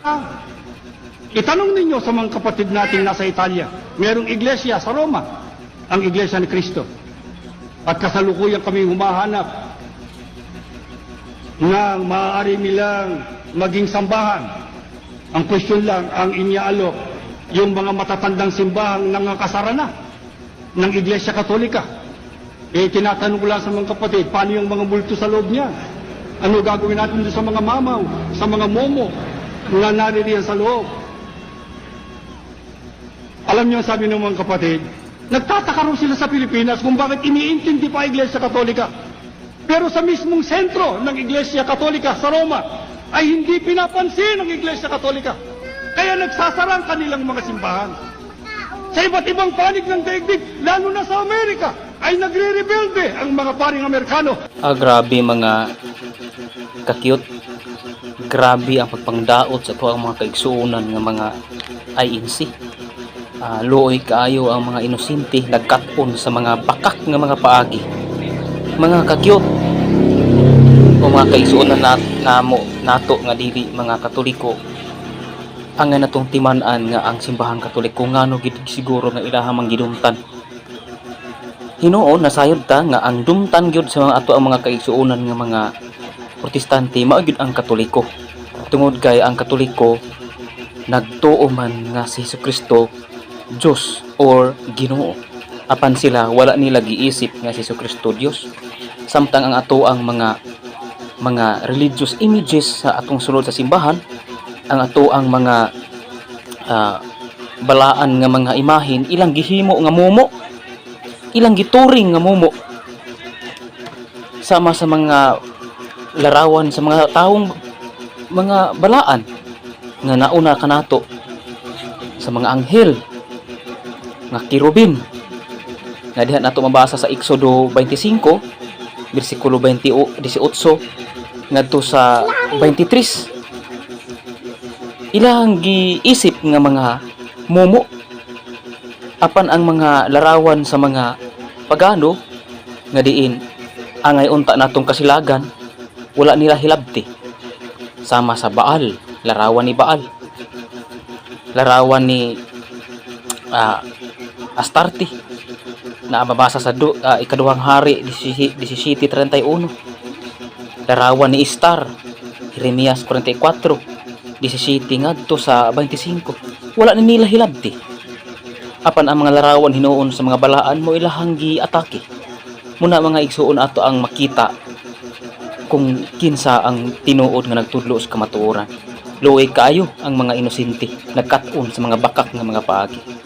Ah, itanong ninyo sa mga kapatid nating nasa Italia, merong iglesia sa Roma, ang iglesia ni Kristo. At kasalukuyan kami humahanap na maaari nilang maging sambahan. Ang question lang, ang inyaalok, yung mga matatandang simbahang nangakasara na ng Iglesia Katolika. Eh, tinatanong ko lang sa mga kapatid, paano yung mga multo sa loob niya? Ano gagawin natin sa mga mamaw, sa mga momo na naririyan sa loob? Alam niyo sabi ng mga kapatid, nagtataka sila sa Pilipinas kung bakit iniintindi pa Iglesia Katolika. Pero sa mismong sentro ng Iglesia Katolika sa Roma ay hindi pinapansin ng Iglesia Katolika. Kaya nagsasara ang kanilang mga simbahan. Sa iba't ibang panig ng daigdig, lalo na sa Amerika, ay nagre-rebelde ang mga paring Amerikano. Ah, grabe mga kakyut. Grabe ang pagpangdaot sa tuwang mga kaigsuunan ng mga INC. Ah, luoy kaayo ang mga inosente nagkat-on sa mga bakak nga mga paagi. Mga kakyut o mga kaigsuunan na, namo nato nga dili mga katoliko ang nga natong timan-an nga ang simbahan katoliko ngano gid siguro nga ilahang manggidumtan Hinuon nasayod ta nga ang dumtan gyud sa mga ato ang mga kaigsuonan nga mga protestante mao ang katoliko. Tungod kay ang katoliko nagtuo man nga si Kristo Dios or Ginoo. Apan sila wala nila giisip nga si Kristo Dios. Samtang ang ato ang mga mga religious images sa atong sulod sa simbahan, ang ato ang mga ah, balaan nga mga imahin ilang gihimo nga momo ilang gituring nga mumo. Sama sa mga larawan sa mga taong mga balaan nga nauna kanato sa mga anghel nga kirubin. Nga diha nato mabasa sa Exodo 25 bersikulo 20 18 ngadto sa 23 ilang giisip nga mga mumo apan ang mga larawan sa mga pagano nga diin. Angay unta natong kasilagan wala nila hilabti. Sama sa Baal larawan ni Baal. Larawan ni ah, Astarte na mabasa sa du, ah, ikaduhang hari 17:31 larawan ni Istar Jeremias 44 17 ngadto sa 25 wala ni nila hilabti apan ang mga larawan hinuon sa mga balaan mo ilahang gi-atake. Muna mga igsuon ato ang makita kung kinsa ang tinuod nga nagtudlo sa kamatuoran. Luoy kaayo ang mga inosente nagkat-on sa mga bakak nga mga paagi